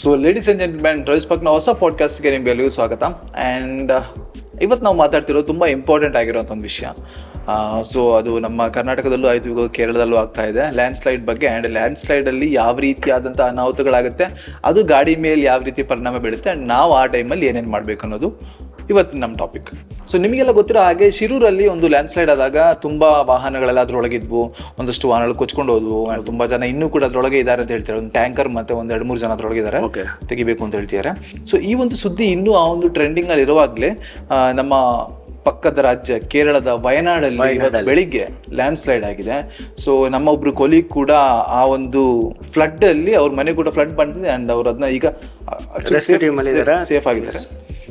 So ladies and gentleman drives ಪಾಕ್ನ ಹೊಸ ಪಾಡ್ಕಾಸ್ಟ್ಗೆ ನಿಮಗೆಲ್ಲರಿಗೂ ಸ್ವಾಗತ. ಆ್ಯಂಡ್ ಇವತ್ತು ನಾವು ಮಾತಾಡ್ತಿರೋ ತುಂಬ ಇಂಪಾರ್ಟೆಂಟ್ ಆಗಿರೋಂಥ ಒಂದು ವಿಷಯ. ಸೊ ಅದು ನಮ್ಮ ಕರ್ನಾಟಕದಲ್ಲೂ ಆಯಿತು ಕೇರಳದಲ್ಲೂ ಆಗ್ತಾ ಇದೆ. ಲ್ಯಾಂಡ್ ಸ್ಲೈಡ್ ಬಗ್ಗೆ ಆ್ಯಂಡ್ ಲ್ಯಾಂಡ್ ಸ್ಲೈಡಲ್ಲಿ ಯಾವ ರೀತಿಯಾದಂಥ ಅನಾಹುತಗಳಾಗುತ್ತೆ, ಅದು ಗಾಡಿ ಮೇಲೆ ಯಾವ ರೀತಿ ಪರಿಣಾಮ ಬೀಳುತ್ತೆ ಆ್ಯಂಡ್ ನಾವು ಆ ಟೈಮಲ್ಲಿ ಏನೇನು ಮಾಡಬೇಕು ಅನ್ನೋದು ಇವತ್ತು ನಮ್ಮ ಟಾಪಿಕ್ ಸೊ ನಿಮಗೆಲ್ಲ ಗೊತ್ತಿರೋ ಹಾಗೆ ಶಿರೂರಲ್ಲಿ ಒಂದು ಲ್ಯಾಂಡ್ ಸ್ಲೈಡ್ ಆದಾಗ ತುಂಬ ವಾಹನಗಳೆಲ್ಲ ಅದ್ರೊಳಗಿದ್ವು. ಒಂದಷ್ಟು ವಾಹನಗಳು ಕೊಚ್ಕೊಂಡು ಹೋದ್ವು. ತುಂಬ ಜನ ಇನ್ನೂ ಕೂಡ ಅದರೊಳಗೆ ಇದ್ದಾರೆ ಅಂತ ಹೇಳ್ತಾರೆ ಒಂದು ಟ್ಯಾಂಕರ್ ಮತ್ತೆ ಒಂದು ಎರಡು ಮೂರು ಜನ ಅದರೊಳಗಿದ್ದಾರೆ ಓಕೆ ತೆಗಿಬೇಕು ಅಂತ ಹೇಳ್ತಿದ್ದಾರೆ. ಸೊ ಈ ಒಂದು ಸುದ್ದಿ ಇನ್ನೂ ಆ ಒಂದು ಟ್ರೆಂಡಿಂಗ್ ಅಲ್ಲಿ ಇರುವಾಗಲೇ ನಮ್ಮ ಪಕ್ಕದ ರಾಜ್ಯ ಕೇರಳದ ವಯನಾಡಲ್ಲಿ ಬೆಳಿಗ್ಗೆ ಲ್ಯಾಂಡ್ ಸ್ಲೈಡ್ ಆಗಿದೆ. ಸೊ ನಮ್ಮ ಒಬ್ರು ಕೊಲಿ ಕೂಡ ಆ ಒಂದು ಫ್ಲಡ್ ಅಲ್ಲಿ ಅವ್ರ ಮನೆ ಕೂಡ ಫ್ಲಡ್ ಬಂದಿದೆ ಅಂಡ್ ಅವ್ರ ಅದನ್ನ ಈಗ? ಸೇಫ್ ಆಗಿದ್ದಾರೆ.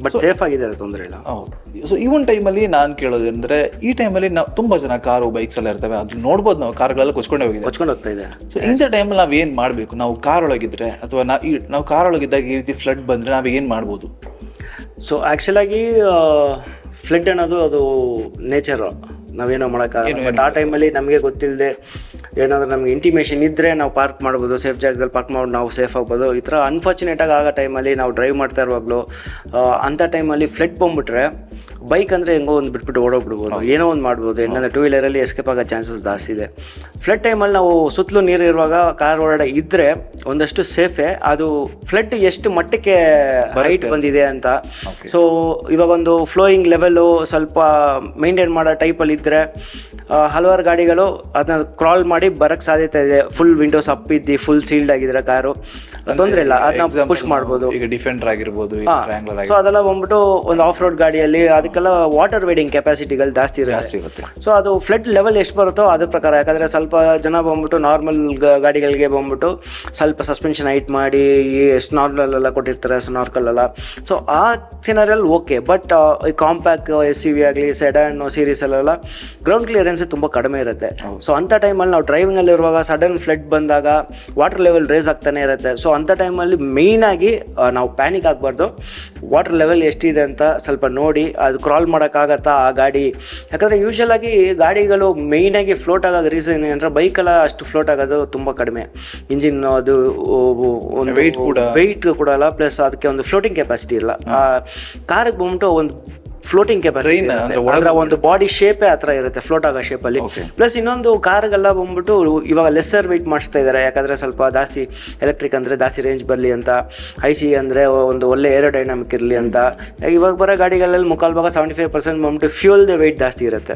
ಬಟ್ ಸೇಫ್ ಆಗಿದ್ದಾರೆ ತೊಂದರೆ ಇಲ್ಲ. ಸೊ ಈ ಒಂದು ಟೈಮಲ್ಲಿ ನಾನು ಕೇಳೋದಂದ್ರೆ ಈ ಟೈಮಲ್ಲಿ ನಾವು ತುಂಬ ಜನ ಕಾರು ಬೈಕ್ಸ್ ಎಲ್ಲ ಇರ್ತವೆ. ಅದು ನೋಡ್ಬೋದು ನಾವು. ಕಾರ್ಗಳೆಲ್ಲ ಕೊಚ್ಕೊಂಡೇ ಹೋಗಿದೆ ಕೊಚ್ಕೊಂಡು ಹೋಗ್ತಾ ಇದೆ. ಸೊ ಇಂಥ ಟೈಮಲ್ಲಿ ನಾವು ಏನು ಮಾಡಬೇಕು? ನಾವು ಕಾರ್ ಒಳಗಿದ್ರೆ ಅಥವಾ ನಾ ಈ ನಾವು ಕಾರ್ ಒಳಗಿದ್ದಾಗ ಈ ರೀತಿ ಫ್ಲಡ್ ಬಂದರೆ ನಾವು ಏನು ಮಾಡ್ಬೋದು? ಸೊ ಆ್ಯಕ್ಚುಲಾಗಿ ಫ್ಲಡ್ ಅನ್ನೋದು ಅದು ನೇಚರು ನಾವೇನೋ ಮಾಡೋಕ್ಕಾಗಲ್ಲ. ಬಟ್ ಆ ಟೈಮಲ್ಲಿ ನಮಗೆ ಗೊತ್ತಿಲ್ಲದೆ ಏನಾದರೂ ನಮಗೆ ಇಂಟಿಮೇಷನ್ ಇದ್ದರೆ ನಾವು ಪಾರ್ಕ್ ಮಾಡ್ಬೋದು ಸೇಫ್ ಜಾಗದಲ್ಲಿ ಪಾರ್ಕ್ ಮಾಡಿ ನಾವು ಸೇಫ್ ಆಗ್ಬೋದು. ಈ ಥರ ಅನ್ಫಾರ್ಚುನೇಟಾಗಿ ಆಗೋ ಟೈಮಲ್ಲಿ ನಾವು ಡ್ರೈವ್ ಮಾಡ್ತಾ ಇರುವಾಗಲೂ ಅಂಥ ಟೈಮಲ್ಲಿ ಫ್ಲಡ್ ಬಂದ್ಬಿಟ್ರೆ ಬೈಕ್ ಅಂದರೆ ಹೆಂಗೋ ಒಂದು ಬಿಟ್ಬಿಟ್ಟು ಓಡೋಗ್ಬಿಡ್ಬೋದು. ಏನೋ ಒಂದು ಮಾಡ್ಬೋದು. ಹೆಂಗಂದ್ರೆ ಟೂ ವೀಲರಲ್ಲಿ ಎಸ್ಕೇಪ್ ಆಗೋ ಚಾನ್ಸಸ್ ಜಾಸ್ತಿ ಇದೆ. ಫ್ಲಡ್ ಟೈಮಲ್ಲಿ ನಾವು ಸುತ್ತಲೂ ನೀರು ಇರುವಾಗ ಕಾರ್ ಓಡಾಡ ಇದ್ದರೆ ಒಂದಷ್ಟು ಸೇಫೇ ಅದು ಫ್ಲಡ್ ಎಷ್ಟು ಮಟ್ಟಕ್ಕೆ ಹೈಟ್ ಬಂದಿದೆ ಅಂತ. ಸೊ ಇವಾಗ ಒಂದು ಫ್ಲೋಯಿಂಗ್ ಲೆವೆಲು ಸ್ವಲ್ಪ ಮೇಂಟೈನ್ ಮಾಡೋ ಟೈಪಲ್ಲಿ ಇದ್ದರೆ ಹಲವಾರು ಗಾಡಿಗಳು ಅದನ್ನ ಕ್ರಾಲ್ ಮಾಡಿ ಬರೋಕ್ಕೆ ಸಾಧ್ಯತೆ ಇದೆ. ಫುಲ್ ವಿಂಡೋಸ್ ಅಪ್ ಇದ್ದು ಫುಲ್ ಸೀಲ್ಡ್ ಆಗಿದ್ರೆ ಕಾರು. ತೊಂದರೆ ಇಲ್ಲ. ಅದನ್ನ ಪುಷ್ ಮಾಡ್ಬೋದು. ಈಗ ಡಿಫೆಂಡರ್ ಆಗಿರ್ಬೋದು ಸೊ ಅದೆಲ್ಲ ಬಂದ್ಬಿಟ್ಟು ಒಂದು ಆಫ್ ರೋಡ್ ಗಾಡಿಯಲ್ಲಿ ಅದಕ್ಕೆಲ್ಲ ವಾಟರ್ ವೇಡಿಂಗ್ ಕೆಪಾಸಿಟಿಗಳು ಜಾಸ್ತಿ ಇರುತ್ತೆ. ಜಾಸ್ತಿ ಇರುತ್ತೆ. ಸೊ ಅದು ಫ್ಲಡ್ ಲೆವೆಲ್ ಎಷ್ಟು ಬರುತ್ತೋ ಅದ್ರ ಪ್ರಕಾರ. ಯಾಕಂದರೆ ಸ್ವಲ್ಪ ಜನ ಬಂದ್ಬಿಟ್ಟು ನಾರ್ಮಲ್ ಗಾಡಿಗಳಿಗೆ ಬಂದ್ಬಿಟ್ಟು ಸ್ವಲ್ಪ ಸಸ್ಪೆನ್ಷನ್ ಹೈಟ್ ಮಾಡಿ ಈ ನಾರ್ಮಲ್ ಎಲ್ಲ ಕೊಟ್ಟಿರ್ತಾರೆ ಸ್ನಾರ್ಕಲ್ ಎಲ್ಲ ಸೊ ಆ ಸಿನರಲ್ಲಿ ಓಕೆ ಬಟ್ ಈ ಕಾಂಪ್ಯಾಕ್ ಎಸ್ ಸಿ ವಿ ಆಗಲಿ ಸೆಡನ್ ಸೀರೀಸಲ್ಲೆಲ್ಲ ಗ್ರೌಂಡ್ ಕ್ಲಿಯರೆನ್ಸ್ ತುಂಬ ಕಡಿಮೆ ಇರುತ್ತೆ. ಸೊ ಅಂಥ ಟೈಮಲ್ಲಿ ನಾವು ಡ್ರೈವಿಂಗ್ ಇರುವಾಗ ಸಡನ್ ಫ್ಲಡ್ ಬಂದಾಗ ವಾಟರ್ ಲೆವೆಲ್ ರೇಸ್ ಆಗ್ತಾನೆ ಇರುತ್ತೆ. ಸೊ ಅಂಥ ಟೈಮಲ್ಲಿ ಮೇಯ್ನಾಗಿ ನಾವು ಪ್ಯಾನಿಕ್ ಆಗಬಾರ್ದು. ವಾಟರ್ ಲೆವೆಲ್ ಎಷ್ಟಿದೆ ಅಂತ ಸ್ವಲ್ಪ ನೋಡಿ ಅದು ಕ್ರಾಲ್ ಮಾಡೋಕ್ಕಾಗತ್ತಾ ಆ ಗಾಡಿ? ಯಾಕಂದರೆ ಯೂಶಲ್ ಆಗಿ ಗಾಡಿಗಳು ಮೇಯ್ನಾಗಿ ಫ್ಲೋಟ್ ಆಗೋದು ರೀಸನ್ ಏನಂದ್ರೆ ಬೈಕೆಲ್ಲ ಅಷ್ಟು ಫ್ಲೋಟ್ ಆಗೋದು ತುಂಬ ಕಡಿಮೆ. ಇಂಜಿನ್ ಅದು ಒಂದು ವೆಯ್ಟ್ ಕೂಡ. ವೆಯ್ಟ್ ಕೂಡ ಅಲ್ಲ ಪ್ಲಸ್ ಅದಕ್ಕೆ ಒಂದು ಫ್ಲೋಟಿಂಗ್ ಕೆಪಾಸಿಟಿ ಇಲ್ಲ. ಕಾರ್ಗೆ ಬಂದ್ಬಿಟ್ಟು ಒಂದು ಫ್ಲೋಟಿಂಗ್ ಕೆಪಾಸಿಟಿ ಅಂದ್ರೆ ಒಂದು ಬಾಡಿ ಶೇಪೇ ಆ ಥರ ಇರುತ್ತೆ ಫ್ಲೋಟ್ ಆಗೋ ಶೇಪಲ್ಲಿ ಪ್ಲಸ್ ಇನ್ನೊಂದು ಕಾರ್ಗೆಲ್ಲ ಬಂದ್ಬಿಟ್ಟು ಇವಾಗ ಲೆಸ್ಸರ್ ವೆಯ್ಟ್ ಮಾಡಿಸ್ತಾ ಇದ್ದಾರೆ. ಯಾಕಂದರೆ ಸ್ವಲ್ಪ ಜಾಸ್ತಿ ಎಲೆಕ್ಟ್ರಿಕ್ ಅಂದರೆ ಜಾಸ್ತಿ ರೇಂಜ್ ಬರಲಿ ಅಂತ ಐ ಸಿ ಅಂದರೆ ಒಂದು ಒಳ್ಳೆ ಏರೋಡೈನಾಮಿಕ್ ಇರಲಿ ಅಂತ. ಇವಾಗ ಬರೋ ಗಾಡಿಗಳಲ್ಲಿ ಮುಕ್ಕಾಲು ಭಾಗ ಸೆವೆಂಟಿ ಫೈವ್ ಪರ್ಸೆಂಟ್ ಬಂದ್ಬಿಟ್ಟು ದ ವೆಯ್ಟ್ ಜಾಸ್ತಿ ಇರುತ್ತೆ.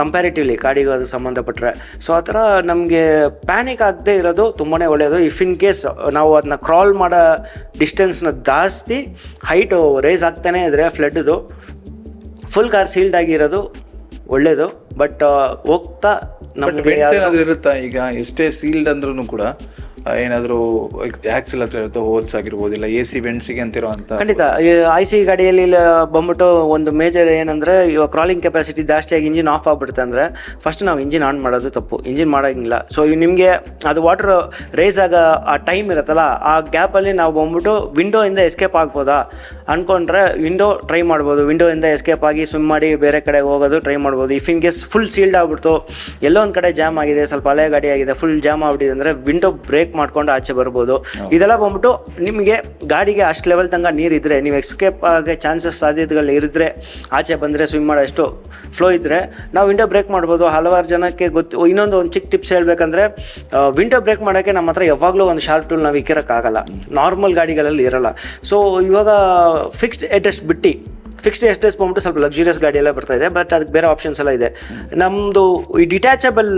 ಕಂಪ್ಯಾರಿಟಿವ್ಲಿ ಗಾಡಿಗೆ ಅದು ಸಂಬಂಧಪಟ್ಟರೆ ಸೊ ಆ ಥರ ನಮಗೆ ಪ್ಯಾನಿಕ್ ಆಗದೆ ಇರೋದು ತುಂಬಾ ಒಳ್ಳೆಯದು ಇಫ್ ಇನ್ ಕೇಸ್ ನಾವು ಅದನ್ನ ಕ್ರಾಲ್ ಮಾಡೋ ಡಿಸ್ಟೆನ್ಸ್ನ ಜಾಸ್ತಿ ಹೈಟು ರೇಸ್ ಆಗ್ತಾನೆ ಇದ್ರೆ ಫ್ಲಡ್ದು ಫುಲ್ ಕಾರ್ ಸೀಲ್ಡ್ ಆಗಿರೋದು ಒಳ್ಳೇದು ಬಟ್ ಹೋಗ್ತಾ ನಮ್ಗೆ ಇರುತ್ತಾ ಈಗ? ಎಷ್ಟೇ ಸೀಲ್ಡ್ ಅಂದ್ರೂ ಕೂಡ ಏನಾದ್ರು ಆಕ್ಸಿಲ್ ಹತ್ರ ಇರುತ್ತೆ ಹೋಲ್ಸ್ ಆಗಿರ್ಬೋದು ಇಲ್ಲ ಎ ಸಿ ವೆಂಟ್ಸಿಗೆ ಅಂತಿರೋ ಅಂತ ಖಂಡಿತ. ಐ ಸಿ ಗಾಡಿಯಲ್ಲಿ ಬಂದ್ಬಿಟ್ಟು ಒಂದು ಮೇಜರ್ ಏನಂದರೆ, ಇವಾಗ ಕ್ರಾಲಿಂಗ್ ಕೆಪಾಸಿಟಿ ಜಾಸ್ತಿಯಾಗಿ ಇಂಜಿನ್ ಆಫ್ ಆಗ್ಬಿಡುತ್ತೆ ಅಂದರೆ ಫಸ್ಟ್ ನಾವು ಇಂಜಿನ್ ಆನ್ ಮಾಡೋದು ತಪ್ಪು. ಇಂಜಿನ್ ಮಾಡೋಂಗಿಲ್ಲ. ಸೊ ನಿಮಗೆ ಅದು ವಾಟರ್ ರೇಸ್ ಆಗ ಆ ಟೈಮ್ ಇರುತ್ತಲ್ಲ, ಆ ಗ್ಯಾಪಲ್ಲಿ ನಾವು ಬಂದ್ಬಿಟ್ಟು ವಿಂಡೋಯಿಂದ ಎಸ್ಕೇಪ್ ಆಗ್ಬೋದಾ? ಅಂದ್ಕೊಂಡ್ರೆ ವಿಂಡೋ ಟ್ರೈ ಮಾಡ್ಬೋದು. ವಿಂಡೋಯಿಂದ ಎಸ್ಕೇಪ್ ಆಗಿ ಸ್ವಿಮ್ ಮಾಡಿ ಬೇರೆ ಕಡೆ ಹೋಗೋದು ಟ್ರೈ ಮಾಡ್ಬೋದು. ಇಫ್ ಇನ್ ಫುಲ್ ಸೀಲ್ಡ್ ಆಗ್ಬಿಡ್ತು, ಎಲ್ಲೋ ಒಂದು ಕಡೆ ಜಾಮ್ ಆಗಿದೆ, ಸ್ವಲ್ಪ ಹಳೆ ಗಾಡಿ ಆಗಿದೆ ಫುಲ್ ಜಾಮ್ ಆಗ್ಬಿಟ್ಟಿದೆ ಅಂದರೆ ವಿಂಡೋ ಬ್ರೇಕ್ ಮಾಡ್ಕೊಂಡು ಆಚೆ ಬರ್ಬೋದು. ಇದೆಲ್ಲ ಬಂದ್ಬಿಟ್ಟು ನಿಮಗೆ ಗಾಡಿಗೆ ಅಷ್ಟು ಲೆವೆಲ್ ತನಕ ನೀರು ಇದ್ದರೆ ನೀವು ಎಸ್ಕೇಪ್ ಆಗೋ ಚಾನ್ಸಸ್ ಸಾಧ್ಯತೆಗಳು ಇರಿದ್ರೆ ಆಚೆ ಬಂದರೆ ಸ್ವಿಮ್ ಮಾಡೋ ಅಷ್ಟು ಫ್ಲೋ ಇದ್ದರೆ ನಾವು ವಿಂಡೋ ಬ್ರೇಕ್ ಮಾಡ್ಬೋದು. ಹಲವಾರು ಜನಕ್ಕೆ ಗೊತ್ತು ಇನ್ನೊಂದು ಒಂದು ಚಿಕ್ಕ ಟಿಪ್ಸ್ ಹೇಳಬೇಕಂದ್ರೆ ವಿಂಡೋ ಬ್ರೇಕ್ ಮಾಡೋಕ್ಕೆ ನಮ್ಮ ಹತ್ರ ಯಾವಾಗಲೂ ಒಂದು ಶಾರ್ಪ್ ಟೂಲ್ ನಾವು ಇಕ್ಕಿರೋಕ್ಕಾಗಲ್ಲ. ನಾರ್ಮಲ್ ಗಾಡಿಗಳಲ್ಲಿ ಇರಲ್ಲ. ಸೊ ಇವಾಗ ಫಿಕ್ಸ್ಡ್ ಅಡ್ರೆಸ್ ಬಿಟ್ಟು ಫಿಕ್ಸ್ಡ್ ಎಸ್ಟೇಸ್ ಬಂದ್ಬಿಟ್ಟು ಸ್ವಲ್ಪ ಲಕ್ಸುರಿಯಸ್ ಗಾಡಿ ಎಲ್ಲ ಬರ್ತಾ ಇದೆ ಬಟ್ ಅದಕ್ಕೆ ಬೇರೆ ಆಪ್ಷನ್ಸ್ ಎಲ್ಲ ಇದೆ. ನಮ್ಮದು ಈ ಡಿಟ್ಯಾಚಬಲ್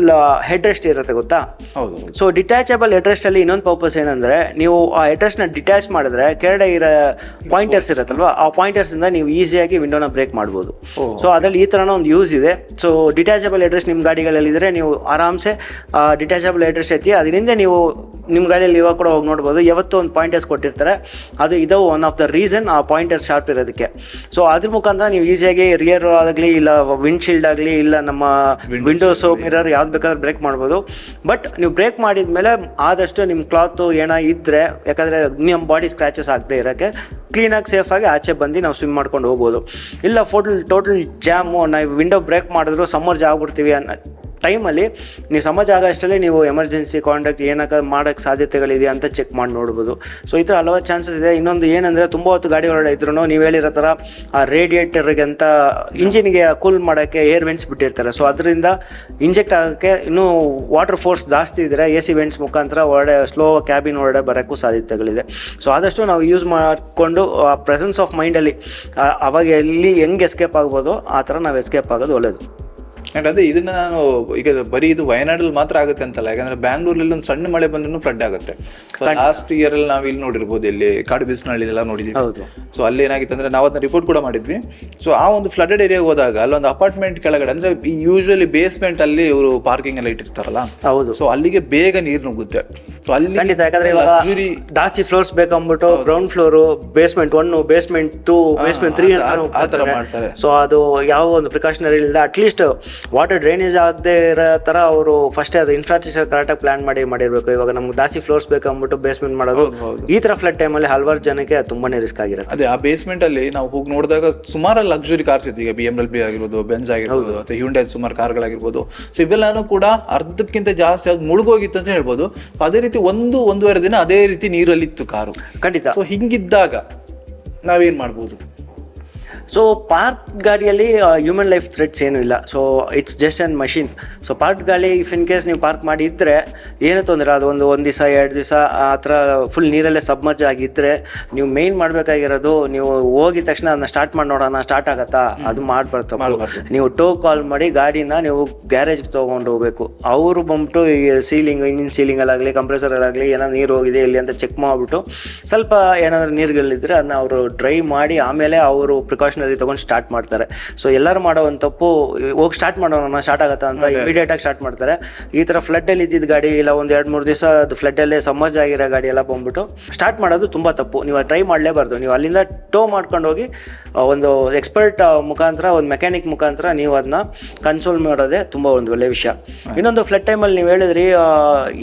ಹೆಡ್ ರೆಸ್ಟ್ ಇರುತ್ತೆ ಗೊತ್ತಾ? ಹೌದು. ಸೊ ಡಿಟ್ಯಾಚಬಲ್ ಅಲ್ಲಿ ಇನ್ನೊಂದು ಪರ್ಪಸ್ ಏನಂದ್ರೆ ನೀವು ಆ ನ ಡಿಟ್ಯಾಚ್ ಮಾಡಿದ್ರೆ ಕೆಳಗಡೆ ಇರೋ ಪಾಯಿಂಟರ್ಸ್ ಇರುತ್ತಲ್ವಾ ಆ ಪಾಯಿಂಟರ್ಸ್ ಇಂದ ನೀವು ಈಸಿಯಾಗಿ ವಿಂಡೋನ ಬ್ರೇಕ್ ಮಾಡ್ಬೋದು. ಸೊ ಅದರಲ್ಲಿ ಈ ಥರನ ಒಂದು ಯೂಸ್ ಇದೆ. ಸೊ ಡಿಟ್ಯಾಚಬಲ್ ಅಡ್ರೆಸ್ ನಿಮ್ಮ ಗಾಡಿಗಳಲ್ಲಿ ಇದ್ರೆ ನೀವು ಆರಾಮ್ಸೆ ಡಿಟ್ಯಾಚಬಲ್ ಅಡ್ರೆಸ್ ಐತಿ ಅದರಿಂದ ನೀವು ನಿಮ್ಮ ಗಾಡಿಯಲ್ಲಿ ಇವಾಗ ಕೂಡ ಹೋಗಿ ನೋಡ್ಬೋದು. ಯಾವತ್ತೂ ಒಂದು ಪಾಯಿಂಟರ್ಸ್ ಕೊಟ್ಟಿರ್ತಾರೆ. ಅದು ಇದು ಒನ್ ಆಫ್ ದ ರೀಸನ್ ಆ ಪಾಯಿಂಟರ್ಸ್ ಶಾರ್ಪ್ ಇರೋದಕ್ಕೆ. ಸೊ ಅದ್ರ ಮುಖಾಂತರ ನೀವು ಈಸಿಯಾಗಿ ರಿಯರ್ ಆಗಲಿ ಇಲ್ಲ ವಿಂಡ್ಶೀಲ್ಡ್ ಆಗಲಿ ಇಲ್ಲ ನಮ್ಮ ವಿಂಡೋಸ್ ಮಿರರ್ ಯಾವ್ದು ಬೇಕಾದ್ರೂ ಬ್ರೇಕ್ ಮಾಡ್ಬೋದು. ಬಟ್ ನೀವು ಬ್ರೇಕ್ ಮಾಡಿದ ಮೇಲೆ ಆದಷ್ಟು ನಿಮ್ಮ ಕ್ಲಾತು ಏನೋ ಇದ್ದರೆ ಯಾಕಂದರೆ ನಿಮ್ಮ ಬಾಡಿ ಸ್ಕ್ರ್ಯಾಚಸ್ ಆಗದೆ ಇರೋಕ್ಕೆ ಕ್ಲೀನಾಗಿ ಸೇಫಾಗಿ ಆಚೆ ಬಂದು ನಾವು ಸ್ವಿಮ್ ಮಾಡ್ಕೊಂಡು ಹೋಗ್ಬೋದು. ಇಲ್ಲ ಫೋಟಲ್ ಟೋಟಲ್ ಜಾಮು ನಾವು ವಿಂಡೋ ಬ್ರೇಕ್ ಮಾಡಿದ್ರು ಸಮ್ಮರ್ಜ್ ಆಗ್ಬಿಡ್ತೀವಿ ಅನ್ನೋ ಟೈಮಲ್ಲಿ ನೀವು ಸಮಾಜ ಆಗೋ ಅಷ್ಟರಲ್ಲಿ ನೀವು ಎಮರ್ಜೆನ್ಸಿ ಕಾಂಟ್ಯಾಕ್ಟ್ ಏನಕ್ಕೆ ಮಾಡೋಕ್ಕೆ ಸಾಧ್ಯತೆಗಳಿದೆ ಅಂತ ಚೆಕ್ ಮಾಡಿ ನೋಡ್ಬೋದು. ಸೊ ಈ ಥರ ಹಲವಾರು ಚಾನ್ಸಸ್ ಇದೆ. ಇನ್ನೊಂದು ಏನಂದರೆ ತುಂಬ ಹೊತ್ತು ಗಾಡಿ ಇದ್ರೂ ನೀವು ಹೇಳಿರೋ ಥರ ಆ ರೇಡಿಯೇಟರ್ಗೆ ಅಂತ ಇಂಜಿನ್ಗೆ ಕೂಲ್ ಮಾಡೋಕ್ಕೆ ಏರ್ ವೆಂಟ್ಸ್ ಬಿಟ್ಟಿರ್ತಾರೆ. ಸೊ ಅದರಿಂದ ಇಂಜೆಕ್ಟ್ ಆಗೋಕ್ಕೆ ಇನ್ನೂ ವಾಟರ್ ಫೋರ್ಸ್ ಜಾಸ್ತಿ ಇದ್ದರೆ ಎ ಸಿ ವೆಂಟ್ಸ್ ಮುಖಾಂತರ ಹೊರಡೆ ಸ್ಲೋ ಕ್ಯಾಬಿನ್ ಹೊರಡೆ ಬರೋಕ್ಕೂ ಸಾಧ್ಯತೆಗಳಿದೆ. ಸೊ ಆದಷ್ಟು ನಾವು ಯೂಸ್ ಮಾಡಿಕೊಂಡು ಆ ಪ್ರೆಸೆನ್ಸ್ ಆಫ್ ಮೈಂಡಲ್ಲಿ ಅವಾಗ ಎಲ್ಲಿ ಹೆಂಗೆ ಎಸ್ಕೇಪ್ ಆಗ್ಬೋದು ಆ ಥರ ನಾವು ಎಸ್ಕೇಪ್ ಆಗೋದು ಒಳ್ಳೆಯದು ಅಂಡ್ ಅದೇ ಇದನ್ನ ನಾನು ಈಗ ಬರೀ ಇದು ವಯನಾಡಲ್ಲಿ ಮಾತ್ರ ಆಗುತ್ತೆ ಅಂತಲ್ಲ. ಯಾಕಂದ್ರೆ ಬ್ಯಾಂಗ್ಳೂರಲ್ಲಿ ಒಂದು ಸಣ್ಣ ಮಳೆ ಬಂದ್ರೂ ಫ್ಲಡ್ ಆಗುತ್ತೆ. ಸೊ ಲಾಸ್ಟ್ ಇಯರ್ ಅಲ್ಲಿ ನಾವು ಇಲ್ಲಿ ನೋಡಿರ್ಬೋದು ಇಲ್ಲಿ ಕಾಡು ಬಿಸಿನಹಳ್ಳಿ ಎಲ್ಲ ನೋಡಿದ್ವಿ. ಹೌದು. ಸೊ ಅಲ್ಲಿ ಏನಾಗಿತ್ತು ಅಂದ್ರೆ ನಾವು ಅದನ್ನ ರಿಪೋರ್ಟ್ ಕೂಡ ಮಾಡಿದ್ವಿ. ಸೊ ಆ ಒಂದು ಫ್ಲಡೆಡ್ ಏರಿಯಾಗೆ ಹೋದಾಗ ಅಲ್ಲೊಂದು ಅಪಾರ್ಟ್ಮೆಂಟ್ ಕೆಳಗಡೆ ಅಂದ್ರೆ ಯೂಶುವಲಿ ಬೇಸ್ಮೆಂಟ್ ಅಲ್ಲಿ ಇವರು ಪಾರ್ಕಿಂಗ್ ಎಲ್ಲ ಇಟ್ಟಿರ್ತಾರಲ್ಲ. ಹೌದು. ಸೊ ಅಲ್ಲಿಗೆ ಬೇಗ ನೀರು ನುಗ್ಗುತ್ತೆ ಸೊ ಅಲ್ಲಿ ಖಂಡಿತ. ಯಾಕಂದ್ರೆ ಇವಾಗ luxury ಜಾಸ್ತಿ floors ಬೇಕಂದ್ಬಿಟ್ಟು ground floor basement one basement two basement three ಆ- ಆ ಥರ ಮಾಡ್ತಾರೆ. ಸೊ ಅದು ಯಾವ ಒಂದು ಪ್ರಿಕಾಷನರಿ ಇಲ್ಲದೆ ಅಟ್ಲೀಸ್ಟ್ ವಾಟರ್ ಡ್ರೈನೇಜ್ ಆಗದೆ ಇರೋ ಥರ ಅವರು ಫಸ್ಟೇ ಅದು ಇನ್ಫ್ರಾಸ್ಟ್ರಕ್ಚರ್ ಕರೆಕ್ಟಾಗಿ ಪ್ಲಾನ್ ಮಾಡಿ ಮಾಡಿರಬೇಕು. ಇವಾಗ ನಮ್ಗೆ ಜಾಸ್ತಿ ಫ್ಲೋರ್ಸ್ ಬೇಕಂದ್ಬಿಟ್ಟು ಬೇಸ್ಮೆಂಟ್ ಮಾಡೋದು. ಈ ಥರ ಫ್ಲಡ್ ಟೈಮಲ್ಲಿ ಹಲವಾರು ಜನಕ್ಕೆ ಅದು ತುಂಬಾನೇ ರಿಸ್ಕ್ ಆಗಿರುತ್ತೆ. ಅದೇ ಆ ಬೇಸ್ಮೆಂಟ್ ಅಲ್ಲಿ ನಾವು ಹೋಗಿ ನೋಡಿದಾಗ ಸುಮಾರು ಲಕ್ಸುರಿ ಕಾರ್ಸ್ ಇತ್ತು. ಈಗ ಬಿ ಎಂ ಎಲ್ ಬಿ ಆಗಿರ್ಬೋದು ಬೆನ್ಸ್ ಆಗಿರ್ಬೋದು ಅಥವಾ ಹ್ಯುಂಡೈ ಸುಮಾರು ಕಾರ್ಗಳಾಗಿರ್ಬೋದು. ಸೊ ಇವೆಲ್ಲಾನು ಕೂಡ ಅರ್ಧಕ್ಕಿಂತ ಜಾಸ್ತಿ ಅದು ಮುಳುಗೋಗಿತ್ತು ಅಂತ ಹೇಳ್ಬೋದು. ಅದೇ ರೀತಿ ಒಂದು ಒಂದೂವರೆ ದಿನ ಅದೇ ರೀತಿ ನೀರಲ್ಲಿತ್ತು ಕಾರು. ಖಂಡಿತ. ಸೊ ಹಿಂಗಿದ್ದಾಗ ನಾವೇನು ಮಾಡ್ಬೋದು? ಸೊ ಪಾರ್ಕ್ ಗಾಡಿಯಲ್ಲಿ ಹ್ಯೂಮನ್ ಲೈಫ್ ಥ್ರೆಟ್ಸ್ ಏನೂ ಇಲ್ಲ. So it's just an machine so park ಗಾಡಿ ಇಫ್ ಇನ್ ಕೇಸ್ ನೀವು ಪಾರ್ಕ್ ಮಾಡಿ ಇದ್ದರೆ ಏನೂ ತೊಂದರೆ ಅದು ಒಂದು ಒಂದು ದಿವಸ ಎರಡು ದಿವಸ ಆ ಥರ ಫುಲ್ ನೀರಲ್ಲೇ ಸಬ್ಮರ್ಜ್ ಆಗಿದ್ದರೆ ನೀವು ಮೇಯ್ನ್ ಮಾಡಬೇಕಾಗಿರೋದು ನೀವು ಹೋಗಿದ ತಕ್ಷಣ ಅದನ್ನ ಸ್ಟಾರ್ಟ್ ಮಾಡಿ ನೋಡೋಣ ಸ್ಟಾರ್ಟ್ ಆಗತ್ತಾ? ಅದು ಮಾಡ್ಬಾರ್ದು. ನೀವು ಟೋ ಕಾಲ್ ಮಾಡಿ ಗಾಡಿನ ನೀವು ಗ್ಯಾರೇಜ್ ತೊಗೊಂಡು ಹೋಗ್ಬೇಕು. ಅವರು ಬಂದ್ಬಿಟ್ಟು ಈ ಸೀಲಿಂಗ್ ಇಂಜಿನ್ ಸೀಲಿಂಗಲ್ಲಾಗಲಿ ಕಂಪ್ರೆಸರಲ್ಲಾಗಲಿ ಏನೋ ನೀರು ಹೋಗಿದೆ ಇಲ್ಲಿ ಅಂತ ಚೆಕ್ ಮಾಡಿಬಿಟ್ಟು ಸ್ವಲ್ಪ ಏನಾದರೂ ನೀರುಗಳಿದ್ರೆ ಅದನ್ನ ಅವರು ಡ್ರೈ ಮಾಡಿ ಆಮೇಲೆ ಅವರು ಪ್ರಿಕಾಷನರಿ ತೊಗೊಂಡು ಸ್ಟಾರ್ಟ್ ಮಾಡ್ತಾರೆ. ಸೊ ಎಲ್ಲರೂ ಮಾಡೋ ಒಂದು ತಪ್ಪು ಹೋಗಿ ಸ್ಟಾರ್ಟ್ ಮಾಡೋಣ ಸ್ಟಾರ್ಟ್ ಆಗುತ್ತ ಅಂತ ಇಮಿಡಿಯೇಟಾಗಿ ಸ್ಟಾರ್ಟ್ ಮಾಡ್ತಾರೆ. ಈ ಥರ ಫ್ಲಡ್ಡಲ್ಲಿ ಇದ್ದಿದ್ದ ಗಾಡಿ ಇಲ್ಲ ಒಂದು ಎರಡು ಮೂರು ದಿವಸ ಅದು ಫ್ಲಡ್ಡಲ್ಲೇ ಸಮಜ್ ಆಗಿರೋ ಗಾಡಿ ಎಲ್ಲ ಬಂದ್ಬಿಟ್ಟು ಸ್ಟಾರ್ಟ್ ಮಾಡೋದು ತುಂಬ ತಪ್ಪು. ನೀವು ಟ್ರೈ ಮಾಡಲೇಬಾರ್ದು. ನೀವು ಅಲ್ಲಿಂದ ಟೋ ಮಾಡ್ಕೊಂಡು ಹೋಗಿ ಒಂದು ಎಕ್ಸ್ಪರ್ಟ್ ಮುಖಾಂತರ ಒಂದು ಮೆಕ್ಯಾನಿಕ್ ಮುಖಾಂತರ ನೀವು ಅದನ್ನ ಕನ್ಸೋಲ್ ಮಾಡೋದೇ ತುಂಬ ಒಂದು ಒಳ್ಳೆಯ ವಿಷಯ. ಇನ್ನೊಂದು ಫ್ಲಡ್ ಟೈಮಲ್ಲಿ ನೀವು ಹೇಳಿದ್ರಿ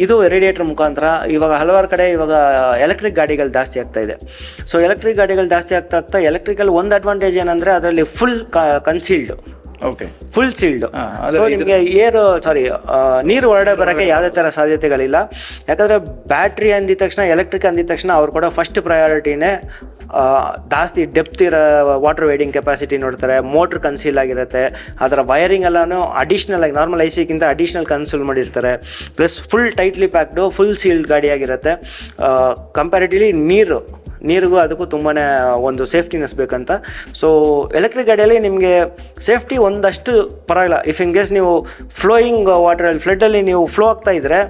ಇದು ರೇಡಿಯೇಟರ್ ಮುಖಾಂತರ ಇವಾಗ ಹಲವಾರು ಕಡೆ ಇವಾಗ ಎಲೆಕ್ಟ್ರಿಕ್ ಗಾಡಿಗಳು ಜಾಸ್ತಿ ಆಗ್ತಾ ಇದೆ. ಸೊ ಎಲೆಕ್ಟ್ರಿಕ್ ಗಾಡಿಗಳು ಜಾಸ್ತಿ ಆಗ್ತಾ ಆಗ್ತಾ ಎಲೆಕ್ಟ್ರಿಕಲ್ ಒಂದು ಅಡ್ವಾಂಟೇಜ್ ಏನಂದರೆ ಅದರಲ್ಲಿ full concealed okay full sealed so ನಿಮಗೆ ಏರ್ ಸಾರಿ ನೀರು ಹೊರಡೆ ಬರೋಕ್ಕೆ ಯಾವುದೇ ಥರ ಸಾಧ್ಯತೆಗಳಿಲ್ಲ. ಯಾಕಂದರೆ ಬ್ಯಾಟ್ರಿ ಅಂದಿದ ತಕ್ಷಣ ಎಲೆಕ್ಟ್ರಿಕ್ ಅಂದಿದ ತಕ್ಷಣ ಅವ್ರು ಕೂಡ ಫಸ್ಟ್ ಪ್ರಯಾರಿಟಿನೇ ಜಾಸ್ತಿ ಡೆಪ್ತ್ ಇರೋ ವಾಟರ್ ವೇಡಿಂಗ್ ಕೆಪಾಸಿಟಿ ನೋಡ್ತಾರೆ ಮೋಟ್ರ್ ಕನ್ಸೀಲ್ ಆಗಿರುತ್ತೆ ಅದರ ವೈರಿಂಗ್ ಎಲ್ಲನೂ ಅಡಿಷ್ನಲ್ ಆಗಿ ನಾರ್ಮಲ್ ಐ ಸಿಗಿಂತ ಅಡಿಷ್ನಲ್ ಕನ್ಸೂಲ್ ಮಾಡಿರ್ತಾರೆ. Plus full tightly packed full sealed ಗಾಡಿ ಆಗಿರುತ್ತೆ. ಕಂಪ್ಯಾರಿಟಿವ್ಲಿ ನೀರು. ನೀರಿಗೂ ಅದಕ್ಕೂ ತುಂಬಾ ಒಂದು ಸೇಫ್ಟಿನೆಸ್ ಬೇಕಂತ. ಸೊ ಎಲೆಕ್ಟ್ರಿಕ್ ಗಾಡಿಯಲ್ಲಿ ನಿಮಗೆ ಸೇಫ್ಟಿ ಒಂದಷ್ಟು ಪರವಾಗಿಲ್ಲ. ಇಫ್ ಇನ್ ಕೇಸ್ ನೀವು ಫ್ಲೋಯಿಂಗ್ ವಾಟ್ರಲ್ಲಿ ಫ್ಲಡ್ಡಲ್ಲಿ ನೀವು ಫ್ಲೋ ಆಗ್ತಾ ಇದ್ರೆ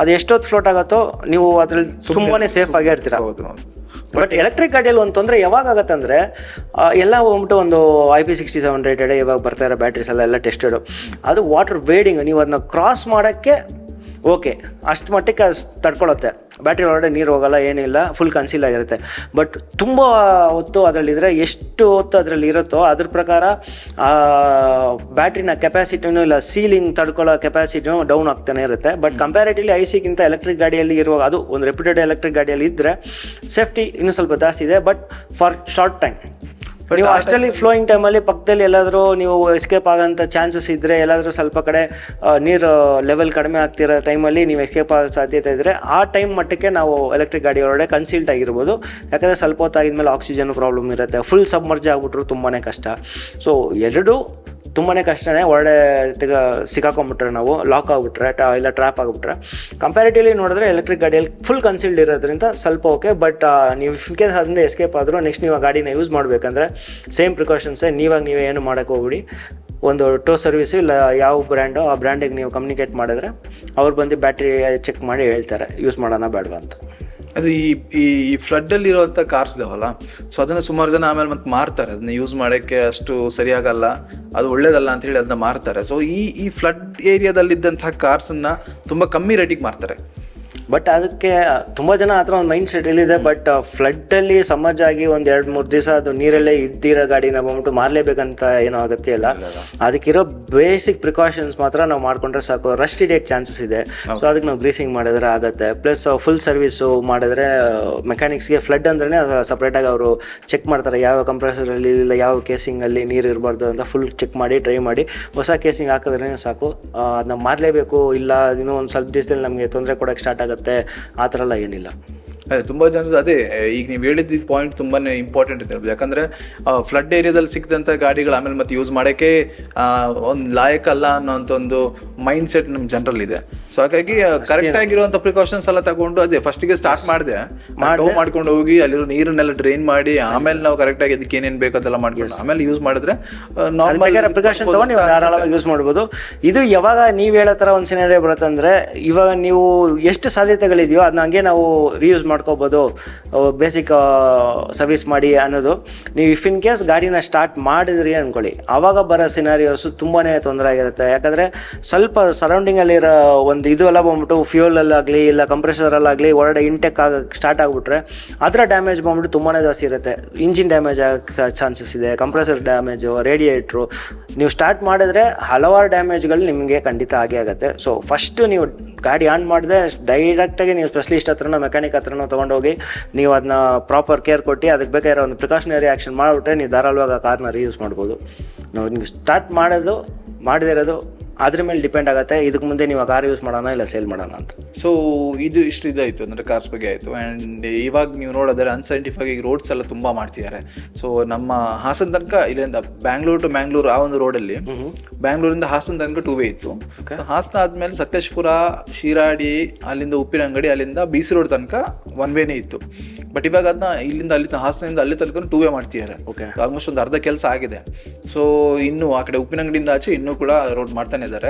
ಅದು ಎಷ್ಟೊತ್ತು ಫ್ಲೋಟ್ ಆಗುತ್ತೋ ನೀವು ಅದ್ರಲ್ಲಿ ತುಂಬಾ ಸೇಫ್ ಆಗೇ ಇರ್ತೀರ. ಬಟ್ ಎಲೆಕ್ಟ್ರಿಕ್ ಗಾಡಿಯಲ್ಲಿ ಒಂದು ತೊಂದರೆ ಯಾವಾಗ ಆಗುತ್ತೆ ಅಂದರೆ ಎಲ್ಲ ಹೋಗ್ಬಿಟ್ಟು ಒಂದು I P sixty seven rated ಇವಾಗ ಬರ್ತಾ ಇರೋ ಬ್ಯಾಟ್ರೀಸ್ ಎಲ್ಲ ಎಲ್ಲ ಟೆಸ್ಟೆಡು ಅದು ವಾಟರ್ ವೇಡಿಂಗ್ ನೀವು ಅದನ್ನ ಕ್ರಾಸ್ ಮಾಡೋಕ್ಕೆ ಓಕೆ ಅಷ್ಟು ಮಟ್ಟಕ್ಕೆ ಅದು ತಡ್ಕೊಳ್ಳುತ್ತೆ ಬ್ಯಾಟ್ರಿ ಒಳಗಡೆ ನೀರು ಹೋಗಲ್ಲ ಏನಿಲ್ಲ ಫುಲ್ ಕನ್ಸೀಲ್ ಆಗಿರುತ್ತೆ. ಬಟ್ ತುಂಬ ಹೊತ್ತು ಅದರಲ್ಲಿದ್ದರೆ ಎಷ್ಟು ಹೊತ್ತು ಅದರಲ್ಲಿ ಇರುತ್ತೋ ಅದ್ರ ಪ್ರಕಾರ ಬ್ಯಾಟ್ರಿನ ಕೆಪಾಸಿಟಿನೂ ಇಲ್ಲ ಸೀಲಿಂಗ್ ತಡ್ಕೊಳ್ಳೋ ಕೆಪಾಸಿಟಿನೂ ಡೌನ್ ಆಗ್ತಾನೆ ಇರುತ್ತೆ. ಬಟ್ ಕಂಪ್ಯಾರಿಟಿವ್ಲಿ ಐ ಸಿಗಿಂತ ಎಲೆಕ್ಟ್ರಿಕ್ ಗಾಡಿಯಲ್ಲಿ ಇರುವಾಗ, ಅದು ಒಂದು ರೆಪ್ಯೂಟೆಡ್ ಎಲೆಕ್ಟ್ರಿಕ್ ಗಾಡಿಯಲ್ಲಿ ಇದ್ದರೆ ಸೇಫ್ಟಿ ಇನ್ನೂ ಸ್ವಲ್ಪ ಜಾಸ್ತಿ ಇದೆ. ಬಟ್ ಫಾರ್ ಶಾರ್ಟ್ ಟೈಮ್ ನೀವು ಅಷ್ಟರಲ್ಲಿ ಫ್ಲೋಯಿಂಗ್ ಟೈಮಲ್ಲಿ ಪಕ್ಕದಲ್ಲಿ ಎಲ್ಲಾದರೂ ನೀವು ಎಸ್ಕೇಪ್ ಆಗೋಂಥ ಚಾನ್ಸಸ್ ಇದ್ದರೆ ಎಲ್ಲಾದರೂ ಸ್ವಲ್ಪ ಕಡೆ ನೀರು ಲೆವೆಲ್ ಕಡಿಮೆ ಆಗ್ತಿರೋ ಟೈಮಲ್ಲಿ ನೀವು ಎಸ್ಕೇಪ್ ಆಗೋ ಸಾಧ್ಯತೆ ಇದ್ದರೆ ಆ ಟೈಮ್ ಮಟ್ಟಕ್ಕೆ ನಾವು ಎಲೆಕ್ಟ್ರಿಕ್ ಗಾಡಿ ಒಳಗಡೆ ಕನ್ಸೀಲ್ಟ್ ಆಗಿರ್ಬೋದು. ಯಾಕಂದರೆ ಸ್ವಲ್ಪ ಹೊತ್ತಾಗಿದ್ಮೇಲೆ ಆಕ್ಸಿಜನ್ ಪ್ರಾಬ್ಲಮ್ ಇರುತ್ತೆ. ಫುಲ್ ಸಬ್ಮರ್ಜ್ ಆಗಿಬಿಟ್ರು ತುಂಬಾ ಕಷ್ಟ. ಸೊ ಎರಡು ತುಂಬಾ ಕಷ್ಟನೇ ಒಳ್ಳೆ ತೆಗ ಸಿಕ್ಕಾಕೊಂಡ್ಬಿಟ್ರೆ ನಾವು ಲಾಕ್ ಆಗಿಬಿಟ್ರೆ, ಟಾ ಇಲ್ಲ ಟ್ರ್ಯಾಪ್ ಆಗಿಬಿಟ್ರೆ. ಕಂಪ್ಯಾರಿಟಿವ್ಲಿ ನೋಡಿದ್ರೆ ಎಲೆಕ್ಟ್ರಿಕ್ ಗಾಡಿಯಲ್ಲಿ ಫುಲ್ ಕನ್ಸೀಲ್ಡ್ ಇರೋದ್ರಿಂದ ಸ್ವಲ್ಪ ಓಕೆ ಬಟ್ ನೀವು ಇನ್ ಕೇಸ್ ಅದರಿಂದ ಎಸ್ಕೇಪ್ ಆದರೂ ನೆಕ್ಸ್ಟ್ ನೀವು ಆ ಗಾಡಿನ ಯೂಸ್ ಮಾಡಬೇಕಂದ್ರೆ ಸೇಮ್ ಪ್ರಿಕಾಷನ್ಸೇ ನೀವಾಗ ನೀವೇ ಏನು ಮಾಡೋಕ್ಕೆ ಹೋಗ್ಬಿಡಿ. ಒಂದು ಟೋ ಸರ್ವಿಸು ಇಲ್ಲ ಯಾವ ಬ್ರ್ಯಾಂಡು ಆ ಬ್ರ್ಯಾಂಡಿಗೆ ನೀವು ಕಮ್ಯುನಿಕೇಟ್ ಮಾಡಿದ್ರೆ ಅವ್ರು ಬಂದು ಬ್ಯಾಟ್ರಿ ಚೆಕ್ ಮಾಡಿ ಹೇಳ್ತಾರೆ ಯೂಸ್ ಮಾಡೋಣ ಬೇಡವಾ ಅಂತ. ಅದು ಈ ಈ ಈ ಫ್ಲಡ್ ಅಲ್ಲಿ ಇರುವಂತ ಕಾರ್ಸ್ ಇದಾವಲ್ಲ ಸೊ ಅದನ್ನ ಸುಮಾರು ಜನ ಆಮೇಲೆ ಮತ್ತೆ ಮಾರ್ತಾರೆ. ಅದನ್ನ ಯೂಸ್ ಮಾಡೋಕ್ಕೆ ಅಷ್ಟು ಸರಿಯಾಗಲ್ಲ, ಅದು ಒಳ್ಳೇದಲ್ಲ ಅಂತ ಹೇಳಿ ಅದನ್ನ ಮಾರ್ತಾರೆ. ಸೊ ಈ ಈ ಫ್ಲಡ್ ಏರಿಯಾದಲ್ಲಿದ್ದಂತಹ ಕಾರ್ಸ್ ತುಂಬ ತುಂಬಾ ಕಮ್ಮಿ ರೇಟಿಗೆ ಮಾರ್ತಾರೆ. ಬಟ್ ಅದಕ್ಕೆ ತುಂಬ ಜನ ಆ ಥರ ಒಂದು ಮೈಂಡ್ ಸೆಟ್ ಇಲ್ಲಿದೆ ಬಟ್ ಫ್ಲಡ್ಡಲ್ಲಿ ಸಮಾಜ ಆಗಿ ಒಂದು ಎರಡು ಮೂರು ದಿವಸ ಅದು ನೀರಲ್ಲೇ ಇದ್ದಿರೋ ಗಾಡಿನ ಬಂದ್ಬಿಟ್ಟು ಮಾರಲೇಬೇಕಂತ ಏನೋ ಅಗತ್ಯ ಇಲ್ಲ. ಅದಕ್ಕಿರೋ ಬೇಸಿಕ್ ಪ್ರಿಕಾಷನ್ಸ್ ಮಾತ್ರ ನಾವು ಮಾಡ್ಕೊಂಡ್ರೆ ಸಾಕು. ರಸ್ಟ್ ಹಿಡಿಯೋಕ್ಕೆ ಚಾನ್ಸಸ್ ಇದೆ. ಸೊ ಅದಕ್ಕೆ ನಾವು ಗ್ರೀಸಿಂಗ್ ಮಾಡಿದ್ರೆ ಆಗುತ್ತೆ. ಪ್ಲಸ್ ಫುಲ್ ಸರ್ವಿಸು ಮಾಡಿದ್ರೆ ಮೆಕ್ಯಾನಿಕ್ಸ್ಗೆ ಫ್ಲಡ್ ಅಂದ್ರೆ ಸಪ್ರೇಟಾಗಿ ಅವರು ಚೆಕ್ ಮಾಡ್ತಾರೆ. ಯಾವ ಕಂಪ್ರೆಸರಲ್ಲಿ ಇಲ್ಲ ಯಾವ ಕೇಸಿಂಗಲ್ಲಿ ನೀರು ಇರಬಾರ್ದು ಅಂತ ಫುಲ್ ಚೆಕ್ ಮಾಡಿ ಟ್ರೈ ಮಾಡಿ. ಹೊಸ ಕೇಸಿಂಗ್ ಹಾಕಿದ್ರೆ ಸಾಕು. ಅದನ್ನ ಮಾರಲೇಬೇಕು. ಇಲ್ಲ ಇನ್ನೂ ಒಂದು ಸ್ವಲ್ಪ ದಿವಸದಲ್ಲಿ ನಮಗೆ ತೊಂದರೆ ಕೊಡೋಕ್ಕೆ ಸ್ಟಾರ್ಟ್ ಆಗುತ್ತೆ. ಆ ಥರ ಎಲ್ಲ ಏನಿಲ್ಲ. ಅದೇ ತುಂಬ ಜನರು ಅದೇ ಈಗ ನೀವು ಹೇಳಿದ ಪಾಯಿಂಟ್ ತುಂಬಾ ಇಂಪಾರ್ಟೆಂಟ್ ಅಂತ ಹೇಳ್ಬೋದು. ಯಾಕಂದ್ರೆ ಫ್ಲಡ್ ಏರಿಯಾದಲ್ಲಿ ಸಿಕ್ಕಿದಂಥ ಗಾಡಿಗಳು ಆಮೇಲೆ ಮತ್ತೆ ಯೂಸ್ ಮಾಡೋಕ್ಕೆ ಒಂದು ಲಾಯಕ್ ಅಲ್ಲ ಅನ್ನೋಂಥ ಒಂದು ಮೈಂಡ್ ಸೆಟ್ ನಮ್ಮ ಜನರಲ್ ಇದೆ ಸೊ ಹಾಗಾಗಿ ಕರೆಕ್ಟ್ ಆಗಿರುವಂಥ ಪ್ರಿಕಾಷನ್ಸ್ ಎಲ್ಲ ತಗೊಂಡು ಅದೇ ಫಸ್ಟಿಗೆ ಸ್ಟಾರ್ಟ್ ಮಾಡಿದೆ. ಟೋ ಮಾಡ್ಕೊಂಡು ಹೋಗಿ ಅಲ್ಲಿರೋ ನೀರನ್ನೆಲ್ಲ ಡ್ರೈನ್ ಮಾಡಿ ಆಮೇಲೆ ನಾವು ಕರೆಕ್ಟ್ ಆಗಿ ಅದಕ್ಕೆ ಏನೇನು ಬೇಕು ಅದೆಲ್ಲ ಮಾಡ್ಕೊಂಡು ಆಮೇಲೆ ಯೂಸ್ ಮಾಡಿದ್ರೆ ನಾರ್ಮಲ್ ಬೇಕಾದ್ರೆ ಪ್ರಿಕಾಷನ್ ತಗೊಂಡು ನೀವು ಧಾರಾಳವಾಗಿ ಯೂಸ್ ಮಾಡ್ಬೋದು. ಇದು ಯಾವಾಗ ನೀವು ಹೇಳೋ ಥರ ಒಂದು ಸಿನಾರಿಯೋ ಬರುತ್ತಂದ್ರೆ ಇವಾಗ ನೀವು ಎಷ್ಟು ಸಾಧ್ಯತೆಗಳಿದೆಯೋ ಅದನ್ನ ಹಂಗೆ ನಾವು ರೀಯೂಸ್ ಮಾಡ್ಕೋಬೋದು ಬೇಸಿಕ್ ಸರ್ವಿಸ್ ಮಾಡಿ ಅನ್ನೋದು. ನೀವು ಇಫ್ ಇನ್ ಕೇಸ್ ಗಾಡಿನ ಸ್ಟಾರ್ಟ್ ಮಾಡಿದ್ರಿ ಅಂದ್ಕೊಳ್ಳಿ ಆವಾಗ ಬರೋ ಸಿನಾರಿಯೋಸು ತುಂಬಾ ತೊಂದರೆ ಆಗಿರುತ್ತೆ. ಯಾಕಂದರೆ ಸ್ವಲ್ಪ ಸರೌಂಡಿಂಗಲ್ಲಿರೋ ಒಂದು ಇದು ಎಲ್ಲ ಬಂದ್ಬಿಟ್ಟು ಫ್ಯೂಲಲ್ಲಾಗಲಿ ಇಲ್ಲ ಕಂಪ್ರೆಸರಲ್ಲಾಗಲಿ ಹೊರಗಡೆ ಇಂಟೆಕ್ ಆಗಕ್ಕೆ ಸ್ಟಾರ್ಟ್ ಆಗಿಬಿಟ್ರೆ ಅದರ ಡ್ಯಾಮೇಜ್ ಬಂದ್ಬಿಟ್ಟು ತುಂಬಾ ಜಾಸ್ತಿ ಇರುತ್ತೆ. ಇಂಜಿನ್ ಡ್ಯಾಮೇಜ್ ಆಗಕ್ಕೆ ಚಾನ್ಸಸ್ ಇದೆ ಕಂಪ್ರೆಸರ್ ಡ್ಯಾಮೇಜು ರೇಡಿಯೇಟ್ರು ನೀವು ಸ್ಟಾರ್ಟ್ ಮಾಡಿದ್ರೆ ಹಲವಾರು ಡ್ಯಾಮೇಜ್ಗಳು ನಿಮಗೆ ಖಂಡಿತ ಆಗೇ ಆಗುತ್ತೆ. ಸೊ ಫಸ್ಟು ನೀವು ಗಾಡಿ ಆನ್ ಮಾಡಿದೆ ಡೈರೆಕ್ಟಾಗಿ ನೀವು ಸ್ಪೆಷಲಿಸ್ಟ್ ಹತ್ರನೋ ಮೆಕ್ಯಾನಿಕ್ ಹತ್ರನೋ ತೊಗೊಂಡೋಗಿ ನೀವು ಅದನ್ನ ಪ್ರಾಪರ್ ಕೇರ್ ಕೊಟ್ಟು, ಅದಕ್ಕೆ ಬೇಕಾಗಿರೋ ಒಂದು ಪ್ರಿಕಾಷನರಿ ಆ್ಯಕ್ಷನ್ ಮಾಡಿಬಿಟ್ರೆ ನೀವು ಧಾರಾಳವಾಗಿ ಆ ಕಾರ್ನ ರೀಯೂಸ್ ಮಾಡ್ಬೋದು. ನಾವು ನೀವು ಸ್ಟಾರ್ಟ್ ಮಾಡೋದು ಮಾಡದಿರೋದು ಅದ್ರ ಮೇಲೆ ಡಿಪೆಂಡ್ ಆಗುತ್ತೆ. ಇದಕ್ಕೆ ಮುಂದೆ ನೀವು ಆ ಕಾರ್ ಯೂಸ್ ಮಾಡೋಣ ಇಲ್ಲ ಸೇಲ್ ಮಾಡೋಣ ಅಂತ. ಸೊ ಇದು ಇಷ್ಟು ಇದಾಯಿತು ಅಂದರೆ ಕಾರ್ಸ್ ಬಗ್ಗೆ ಆಯಿತು. ಆ್ಯಂಡ್ ಇವಾಗ ನೀವು ನೋಡಿದ್ರೆ ಅನ್ಸೈಂಟಿಫಾಗಿ ಈಗ ರೋಡ್ಸ್ ಎಲ್ಲ ತುಂಬ ಮಾಡ್ತಿದ್ದಾರೆ. ಸೊ ನಮ್ಮ ಹಾಸನ ತನಕ ಇಲ್ಲಿಂದ ಬ್ಯಾಂಗ್ಳೂರ್ ಟು ಮ್ಯಾಂಗ್ಳೂರ್ ಆ ಒಂದು ರೋಡಲ್ಲಿ ಬ್ಯಾಂಗ್ಳೂರಿಂದ ಹಾಸನ ತನಕ ಟೂ ವೇ ಇತ್ತು. ಹಾಸನ ಆದಮೇಲೆ ಸಕಲೇಶ್ಪುರ ಶಿರಾಡಿ ಅಲ್ಲಿಂದ ಉಪ್ಪಿನ ಅಂಗಡಿ ಅಲ್ಲಿಂದ ಬಿ ಸಿ ರೋಡ್ ತನಕ ಒನ್ ವೇನೇ ಇತ್ತು. ಬಟ್ ಇವಾಗ ಅದನ್ನ ಇಲ್ಲಿಂದ ಅಲ್ಲಿ ಹಾಸನದಿಂದ ಅಲ್ಲಿ ತನಕ ಟೂ ವೇ ಮಾಡ್ತಿದ್ದಾರೆ. ಓಕೆ ಆಲ್ಮೋಸ್ಟ್ ಒಂದು ಅರ್ಧ ಕೆಲಸ ಆಗಿದೆ. ಸೊ ಇನ್ನು ಆ ಕಡೆ ಉಪ್ಪಿನಂಗಡಿಯಿಂದ ಆಚೆ ಇನ್ನೂ ಕೂಡ ರೋಡ್ ಮಾಡ್ತಾನೆ ಇದ್ದಾರೆ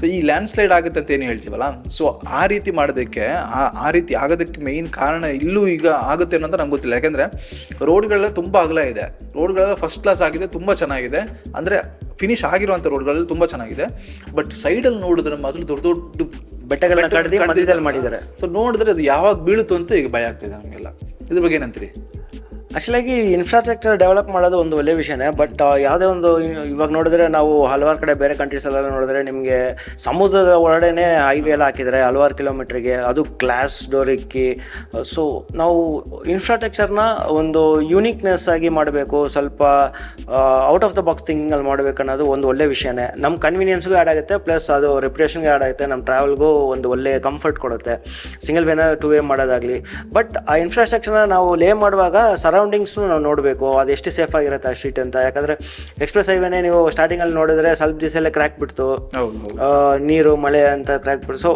ಸೊ ಈ ಲ್ಯಾಂಡ್ ಸ್ಲೈಡ್ ಆಗುತ್ತೆ ಅಂತ ಏನು ಹೇಳ್ತೀವಲ್ಲ? ಸೊ ಆ ರೀತಿ ಮಾಡೋದಕ್ಕೆ ಆ- ರೀತಿ ಆಗೋದಕ್ಕೆ ಮೇಯ್ನ್ ಕಾರಣ ಇಲ್ಲೂ ಈಗ ಆಗುತ್ತೆ ಅನ್ನೋದು ನಂಗೆ ಗೊತ್ತಿಲ್ಲ. ಯಾಕಂದ್ರೆ ರೋಡ್ಗಳೆಲ್ಲ ತುಂಬ ಅಗಲ ಇದೆ. ರೋಡ್ಗಳೆಲ್ಲ ಫಸ್ಟ್ ಕ್ಲಾಸ್ ಆಗಿದೆ ತುಂಬ ಚೆನ್ನಾಗಿದೆ. ಅಂದರೆ ಫಿನಿಶ್ ಆಗಿರುವಂಥ ರೋಡ್ಗಳಲ್ಲಿ ತುಂಬ ಚೆನ್ನಾಗಿದೆ. ಬಟ್ ಸೈಡಲ್ಲಿ ನೋಡಿದ್ರೆ ಮಾತ್ರ ದೊಡ್ಡ ದೊಡ್ಡ ಬೆಟ್ಟಗಳನ್ನ ಮಾಡಿದ್ದಾರೆ. ಸೊ ನೋಡಿದ್ರೆ ಅದು ಯಾವಾಗ ಬೀಳುತ್ತು ಅಂತ ಈಗ ಭಯ ಆಗ್ತಿದೆ ನಮಗೆಲ್ಲ. ಇದ್ರ ಬಗ್ಗೆ ಏನಂತೀರಿ? ಆ್ಯಕ್ಚುಲಾಗಿ ಇನ್ಫ್ರಾಸ್ಟ್ರಕ್ಚರ್ ಡೆವಲಪ್ ಮಾಡೋದು ಒಂದು ಒಳ್ಳೆ ವಿಷಯನೇ ಬಟ್ ಯಾವುದೇ ಒಂದು ಇವಾಗ ನೋಡಿದ್ರೆ ನಾವು ಹಲವಾರು ಕಡೆ ಬೇರೆ ಕಂಟ್ರೀಸಲ್ಲೆಲ್ಲ ನೋಡಿದ್ರೆ ನಿಮಗೆ ಸಮುದ್ರದ ಒಳಗಡೆನೆ ಹೈವೇ ಎಲ್ಲ ಹಾಕಿದರೆ ಹಲವಾರು ಕಿಲೋಮೀಟ್ರಿಗೆ ಅದು ಗ್ಲಾಸ್ ಡೋರ್ ಇಕ್ಕಿ ಸೊ ನಾವು ಇನ್ಫ್ರಾಸ್ಟ್ರಕ್ಚರ್ನ ಒಂದು ಯೂನಿಕ್ನೆಸ್ ಆಗಿ ಮಾಡಬೇಕು, ಸ್ವಲ್ಪ ಔಟ್ ಆಫ್ ದ ಬಾಕ್ಸ್ ಥಿಂಕಿಂಗಲ್ಲಿ ಮಾಡಬೇಕು ಅನ್ನೋದು ಒಂದು ಒಳ್ಳೆ ವಿಷಯನೇ. ನಮ್ಮ ಕನ್ವೀನಿಯನ್ಸ್ಗೂ ಆ್ಯಡ್ ಆಗುತ್ತೆ ಪ್ಲಸ್ ಅದು ರೆಪ್ಯುಟೇಷನ್ಗೆ ಆ್ಯಡ್ ಆಗುತ್ತೆ ನಮ್ಮ ಟ್ರಾವೆಲ್ಗೂ ಒಂದು ಒಳ್ಳೆ ಕಂಫರ್ಟ್ ಕೊಡುತ್ತೆ. ಸಿಂಗಲ್ ವೇನ ಟೂ ವೇ ಮಾಡೋದಾಗಲಿ. ಬಟ್ ಆ ಇನ್ಫ್ರಾಸ್ಟ್ರಕ್ಚರ್ನ ನಾವು ಲೇ ಮಾಡುವಾಗ ಸರೌಂಡಿಂಗ್ಸ್ನು ನಾವು ನೋಡಬೇಕು. ಅದು ಎಷ್ಟು ಸೇಫ್ ಆಗಿರುತ್ತೆ ಆ ಸ್ಟ್ರೀಟ್ ಅಂತ. ಯಾಕಂದರೆ ಎಕ್ಸ್ಪ್ರೆಸ್ ಹೈವೇನೇ ನೀವು ಸ್ಟಾರ್ಟಿಂಗಲ್ಲಿ ನೋಡಿದ್ರೆ ಸ್ವಲ್ಪ ದಿವಸಲ್ಲೇ ಕ್ರ್ಯಾಕ್ ಬಿಡ್ತು. ನೀರು ಮಳೆ ಅಂತ ಕ್ರ್ಯಾಕ್ ಬಿಡ್ತು. ಸೊ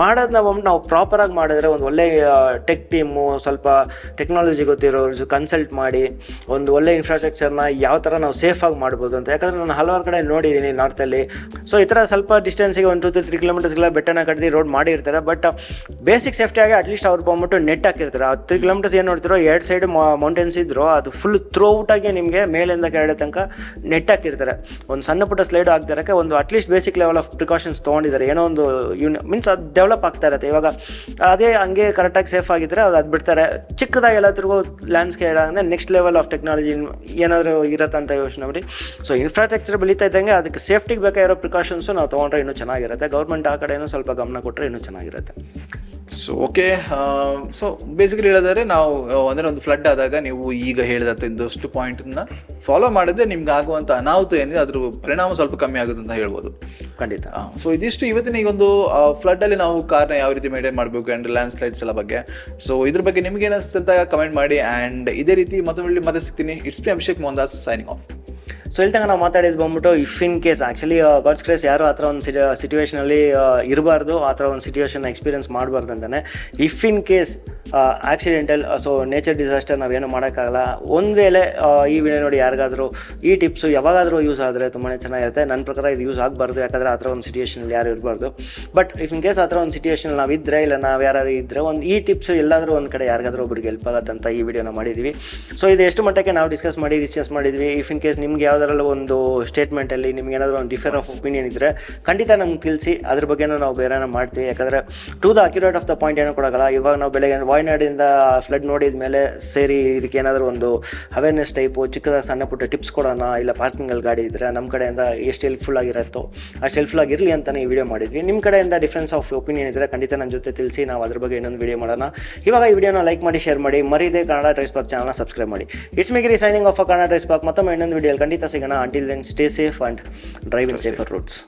ಮಾಡೋದನ್ನ ಒಮ್ಮೆ ನಾವು ಪ್ರಾಪರಾಗಿ ಮಾಡಿದ್ರೆ ಒಂದು ಒಳ್ಳೆ ಟೆಕ್ ಟೀಮು ಸ್ವಲ್ಪ ಟೆಕ್ನಾಲಜಿ ಗೊತ್ತಿರೋರು ಕನ್ಸಲ್ಟ್ ಮಾಡಿ ಒಂದು ಒಳ್ಳೆ ಇನ್ಫ್ರಾಸ್ಟ್ರಕ್ಚರ್ನ ಯಾವ ಥರ ನಾವು ಸೇಫಾಗಿ ಮಾಡ್ಬೋದು ಅಂತ. ಯಾಕಂದರೆ ನಾನು ಹಲವಾರು ಕಡೆ ನೋಡಿದ್ದೀನಿ ನಾರ್ತಲ್ಲಿ ಸೊ ಈ ಥರ ಸ್ವಲ್ಪ ಡಿಸ್ಟೆನ್ಸಿಗೆ ಒಂದು ಟು ತ್ರೀ ತ್ರೀ ಕಿಲೋಮೀಟರ್ಸ್ಗೆಲ್ಲ ಬೆಟ್ಟನ ಕಟ್ಟಿ ರೋಡ್ ಮಾಡಿರ್ತಾರೆ. ಬಟ್ ಬೇಸಿಕ್ ಸೇಫ್ಟಿಯಾಗಿ ಅಟ್ಲೀಸ್ಟ್ ಅವ್ರು ಬಂದ್ಬಿಟ್ಟು ನೆಟ್ ಹಾಕಿರ್ತಾರೆ. ಆ ತ್ರೀ ಕಿಲೋಮೀಟರ್ಸ್ ಏನು ನೋಡ್ತಿರೋ ಎರಡು ಸೈಡ್ ಮೌಂಟೇನ್ಸ್ ಇದ್ರು ಅದು ಫುಲ್ ಥ್ರೋ ಔಟಾಗಿ ನಿಮಗೆ ಮೇಲಿಂದ ಕೆಳಗಡೆ ತನಕ ನೆಟ್ ಹಾಕಿರ್ತಾರೆ. ಒಂದು ಸಣ್ಣ ಪುಟ್ಟ ಸ್ಲೈಡ್ ಹಾಕ್ತಾರಕ್ಕೆ ಒಂದು at least basic level of precautions ತೊಗೊಂಡಿದ್ದಾರೆ. ಏನೋ ಒಂದು ಯೂನಿ ಮೀನ್ಸ್ ಅದು ಡೆವಲಪ್ ಆಗ್ತಾ ಇರುತ್ತೆ. ಇವಾಗ ಅದೇ ಹಂಗೆ ಕರೆಕ್ಟಾಗಿ ಸೇಫ್ ಆಗಿದ್ದರೆ ಅದು ಅದು ಬಿಡ್ತಾರೆ. ಚಿಕ್ಕದಾಗಿ ಎಲ್ಲರಿಗೂ ಲ್ಯಾಂಡ್ಸ್ಕೇಪ್ ಅಂದರೆ ನೆಕ್ಸ್ಟ್ ಲೆವೆಲ್ ಆಫ್ ಟೆಕ್ನಾಲಜಿ ಏನಾದರೂ ಇರತ್ತೆ ಅಂತ ಯೋಚನೆ ಮಾಡಿ. ಸೊ ಇನ್ಫ್ರಾಸ್ಟ್ರಕ್ಚರ್ ಬೆಳೀತಾ ಇದ್ದಂಗೆ ಅದಕ್ಕೆ ಸೇಫ್ಟಿಗೆ ಬೇಕಾಗಿರೋ ಪ್ರಿಕಾಷನ್ಸು ನಾವು ತೊಗೊಂಡ್ರೆ ಇನ್ನೂ ಚೆನ್ನಾಗಿರುತ್ತೆ. ಗೌರ್ಮೆಂಟ್ ಆ ಕಡೆಯೂ ಸ್ವಲ್ಪ ಗಮನ ಕೊಟ್ಟರೆ ಇನ್ನೂ ಚೆನ್ನಾಗಿರುತ್ತೆ. ಸೊ ಓಕೆ ಸೊ ಬೇಸಿಕಲಿ ಹೇಳೋದಾದ್ರೆ ನಾವು ಅಂದರೆ ಒಂದು ಫ್ಲಡ್ ಆದಾಗ ನೀವು ಈಗ ಹೇಳಿದ ಇದಷ್ಟು ಪಾಯಿಂಟನ್ನ ಫಾಲೋ ಮಾಡಿದ್ರೆ ನಿಮ್ಗೆ ಆಗುವಂಥ ಅನಾಹುತ ಏನಿದೆ ಅದ್ರ ಪರಿಣಾಮ ಸ್ವಲ್ಪ ಕಮ್ಮಿ ಆಗುತ್ತೆ ಅಂತ ಹೇಳ್ಬೋದು. ಖಂಡಿತ. ಸೊ ಇದಿಷ್ಟು ಇವತ್ತಿನ ಈ ಒಂದು ಫ್ಲಡ್ ಅಲ್ಲಿ ನಾವು ಕಾರ್ನ ಯಾವ ರೀತಿ ಮೇಂಟೈನ್ ಮಾಡಬೇಕು ಆ್ಯಂಡ್ ಲ್ಯಾಂಡ್ ಸ್ಲೈಡ್ಸ್ ಎಲ್ಲ ಬಗ್ಗೆ. ಸೊ ಇದ್ರ ಬಗ್ಗೆ ನಿಮ್ಗೆ ಏನಿಸ್ತು ಅಂತ ಕಮೆಂಟ್ ಮಾಡಿ ಆ್ಯಂಡ್ ಇದೇ ರೀತಿ ಮತ್ತೊಮ್ಮೆ ಮತ್ತೆ ಸಿಗ್ತೀನಿ. It's P Abhishek Mohandas signing off so ಇಲ್ಲಿ ತನಕ ನಾವು ಮಾತಾಡಿದ್ದು ಬಂದ್ಬಿಟ್ಟು if in case actually God's grace ಯಾರು ಆ ಥರ ಒಂದು ಸಿಚು ಸಿಚುವೇಷನಲ್ಲಿ ಇರಬಾರ್ದು ಆ ಥರ ಒಂದು ಸಿಚುವೇಷನ್ ಎಕ್ಸ್ಪೀರಿಯನ್ಸ್ ಮಾಡಬಾರ್ದು ಅಂತಾನೆ. If in case accidental so nature disaster ನಾವೇನು ಮಾಡೋಕ್ಕಾಗಲ್ಲ. ಒಂದು ವೇಳೆ ಆ, ಈ ವಿಡಿಯೋ ನೋಡಿ ಯಾರಿಗಾದರೂ ಈ ಟಿಪ್ಸು ಯಾವಾಗಾದರೂ ಯೂಸ್ ಆದರೆ ತುಂಬಾ ಚೆನ್ನಾಗಿರುತ್ತೆ. ನನ್ನ ಪ್ರಕಾರ ಇದು ಯೂಸ್ ಆಗಬಾರ್ದು ಯಾಕಂದರೆ ಆ ಥರ ಒಂದು ಸಿಚುವೇಷನಲ್ಲಿ ಯಾರು ಇರಬಾರ್ದು. ಬಟ್ ಇಫ್ ಇನ್ ಕೇಸ್ ಆ ಥರ ಒಂದು ಸಿಚುವೇಷನ್ ನಾವು ಇದ್ದರೆ ಇಲ್ಲ ನಾವು ಯಾರಾದರೂ ಇದ್ದರೆ ಒಂದು ಈ ಟಿಪ್ಸು ಎಲ್ಲಾದರೂ ಒಂದು ಕಡೆ ಯಾರಿಗಾದರೂ ಒಬ್ರಿಗೆ ಹೆಲ್ಪ್ ಆಗುತ್ತೆ ಅಂತ ಈ ವಿಡಿಯೋನ ಮಾಡಿದ್ವಿ. ಸೊ ಇದು ಎಷ್ಟು ಮಟ್ಟಕ್ಕೆ ನಾವು ಡಿಸ್ಕಸ್ ಮಾಡಿ ಡಿಸ್ಕಸ್ ಮಾಡಿದ್ವಿ. ಇಫ್ ಇನ್ ಕೇಸ್ ನಿಮ್ಗೆ ಯಾವ ಯಾವುದಾದ್ರಲ್ಲ ಒಂದು ಸ್ಟೇಟ್ಮೆಂಟಲ್ಲಿ ನಿಮ್ಗೆ ಏನಾದರೂ ಒಂದು ಡಿಫರ್ ಆಫ್ ಒಪಿನಿಯನ್ ಇದ್ದರೆ ಖಂಡಿತ ನಮ್ಗೆ ತಿಳಿಸಿ. ಅದ್ರ ಬಗ್ಗೆನೂ ನಾವು ಬೇರೆನ ಮಾಡ್ತೀವಿ. ಯಾಕಂದರೆ to the accurate of the point ಏನೂ ಕೊಡೋಲ್ಲ ಇವಾಗ ನಾವು ಬೆಳಗ್ಗೆ ವಾಯ್ನಾಡಿಂದ ಫ್ಲಡ್ ನೋಡಿದ ಮೇಲೆ ಸೇರಿ ಇದಕ್ಕೆ ಏನಾದರೂ ಒಂದು ಅವೇರ್ನೆಸ್ ಟೈಪು ಚಿಕ್ಕದಾಗಿ ಸಣ್ಣ ಪುಟ್ಟ ಟಿಪ್ಸ್ ಕೊಡೋಣ, ಇಲ್ಲ ಪಾರ್ಕಿಂಗಲ್ಲಿ ಗಾಡಿ ಇದ್ದರೆ ನಮ್ಮ ಕಡೆಯಿಂದ ಎಷ್ಟು ಹೆಲ್ಪ್ಫುಲ್ ಆಗಿರುತ್ತೋ ಅಷ್ಟು ಹೆಲ್ಪ್ಫುಲ್ ಆಗಿರಲಿ ಅಂತಲೇ ಈ ವಿಡಿಯೋ ಮಾಡಿದ್ವಿ. ನಿಮ್ಮ ಕಡೆಯಿಂದ ಡಿಫ್ರೆನ್ಸ್ ಆಫ್ ಒಪಿನಿಯನ್ ಇದ್ದರೆ ಖಂಡಿತ ನನ್ನ ಜೊತೆ ತಿಳಿಸಿ. ನಾವು ಅದ್ರ ಬಗ್ಗೆ ಇನ್ನೊಂದು ವಿಡಿಯೋ ಮಾಡೋಣ. ಇವಾಗ ಈ ವಿಡಿಯೋನ ಲೈಕ್ ಮಾಡಿ ಶೇರ್ ಮಾಡಿ. ಮರಿದೇ ಕನ್ನಡ ಡ್ರೈಸ್ ಪಾಕ್ ಚಾನಲ್ನ ಸಬ್ಸ್ಕ್ರೈಬ್ ಮಾಡಿ. It's Megiri signing off Kannada drives pack ಮತ್ತೊಮ್ಮೆ ಇನ್ನೊಂದು ವಿಡಿಯೋ ಖಂಡಿತ ಸಿಗೋಣ. Until then stay safe and drive in safer routes